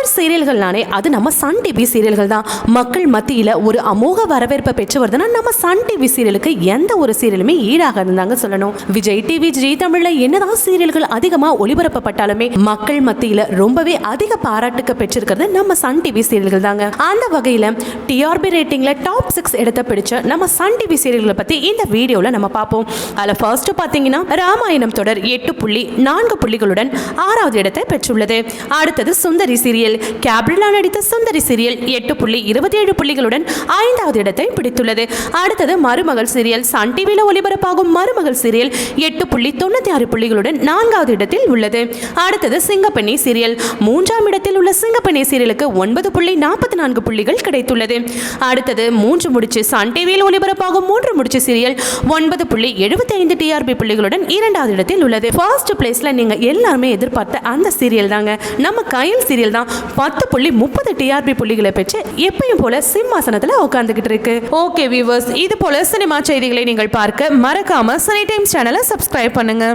தமிழ் சீரியல்கள்னாலே அது நம்ம Sun TV சீரியல்கள் தான் மக்கள் மத்தியில் ஒரு அமோக வரவேற்பை பெற்று வருதுன்னா நம்ம சன் டிவி சீரியலுக்கு எந்த ஒரு சீரியலுமே ஈடாக இருந்தாங்க சொல்லணும். விஜய் டிவி ஜி தமிழ்ல என்னதான் சீரியல்கள் அதிகமாக ஒளிபரப்பப்பட்டாலுமே மக்கள் மத்தியில் ரொம்பவே அதிக பாராட்டுக்கு பெற்றிருக்கிறது நம்ம சன் டிவி சீரியல்கள் தாங்க அந்த வகையில் டிஆர்பி ரேட்டிங்ல டாப் சிக்ஸ் இடத்தை பிடிச்ச நம்ம சன் டிவி சீரியல்களை பற்றி இந்த வீடியோவில் நம்ம பார்ப்போம். அதில் ஃபர்ஸ்ட் பார்த்தீங்கன்னா ராமாயணம் தொடர் எட்டு புள்ளி நான்கு புள்ளிகளுடன் ஆறாவது இடத்தை பெற்றுள்ளது. அடுத்தது சுந்தரி சீரியல். கேப்ரிலா நடித்த சுந்தரி சீரியல் எட்டு புள்ளி இருபத்தி ஏழு புள்ளிகளுடன் ஐந்தாவது இடத்தை பிடித்துள்ளது. அடுத்தது மருமகள் சீரியல் சன் டிவியில் ஒளிபரப்பாகும் மருமகள் சீரியல் எட்டு புள்ளி தொண்ணூற்றி ஆறு புள்ளிகளுடன் நான்காவது இடத்தில் உள்ளது. அடுத்தது சிங்கப்பெண்ணி சீரியல் மூன்றாம் இடத்தில் உள்ள சிங்கப்பெண்ணி சீரியலுக்கு ஒன்பது புள்ளி நாற்பத்தி நான்கு புள்ளிகள் கிடைத்துள்ளது. அடுத்தது மூன்று முடிச்சு சன் டிவியில் ஒளிபரப்பாகும் மூன்று முடிச்சு சீரியல் ஒன்பது புள்ளி எழுபத்தி ஐந்து டிஆர்பி புள்ளிகளுடன் இரண்டாவது இடத்தில் உள்ளது. ஃபர்ஸ்ட் பிளேஸ்ல நீங்க எல்லாருமே எதிர்பார்த்த அந்த சீரியல் தாங்க. நம்ம கயல் சீரியல் தான். பத்து புள்ளி முப்பது டிஆர்பி புள்ளிகளை பெற்று எப்பயும் போல சிம்மாசனத்துல உட்காந்துக்கிட்டு இருக்கு. ஓகே வியூவர்ஸ் இது போல சினிமா செய்திகளை நீங்கள் பார்க்க மறக்காம சனி டைம்ஸ் சேனலை சப்ஸ்கிரைப் பண்ணுங்க.